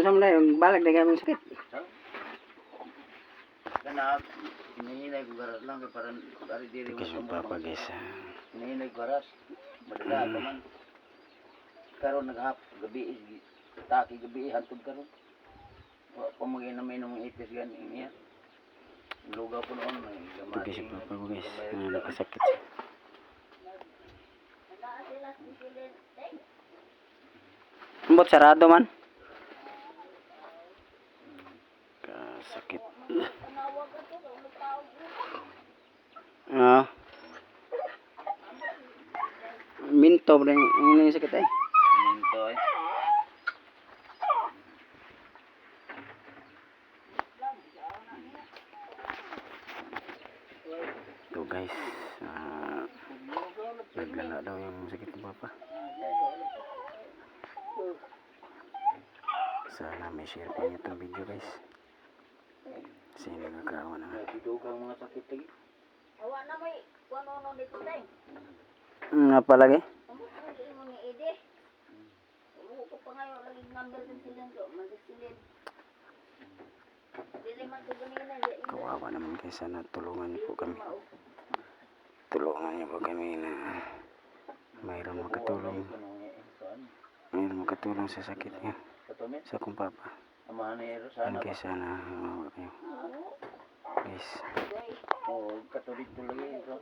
Unsa man dayon balag dagan mong sakit. Kana hinihinay ko garas lang kay para para diri Kasi yung papa guys. Hinihinay ko garas. Madala ka man. Karon naghap gabi taki gabi hantod karon. Wa pa mo ginamay ng ipis gan niya. Lugaw ko noon may Ito gamati. kasi papa ko guys. Nakasakit siya. Ambot sarado man. Kasakit. Ah. Minto yung ano yung sakit eh? Minto eh. Ito guys. Ah, naglala daw yung sakit ng papa. Sana may share pa niyo itong video guys. Kasi nagkakawa na. Dugang mga sakit lagi. Awa na may kuano no dito tay. Nga pala eh. Amo ang mo ni Ede. Ulo ko pa ngayon lagi number din sila do, magasilid. Dili man ko ganina. Kawawa naman guys. Sana tulungan niyo po kami. Tulungan niyo po kami na mayroon makatulong. Mayroon makatulong sa sakit niya. Sa akong papa. Yan Rosana. guys. Sana kayo. Guys. Oh, katulit to lagi ito.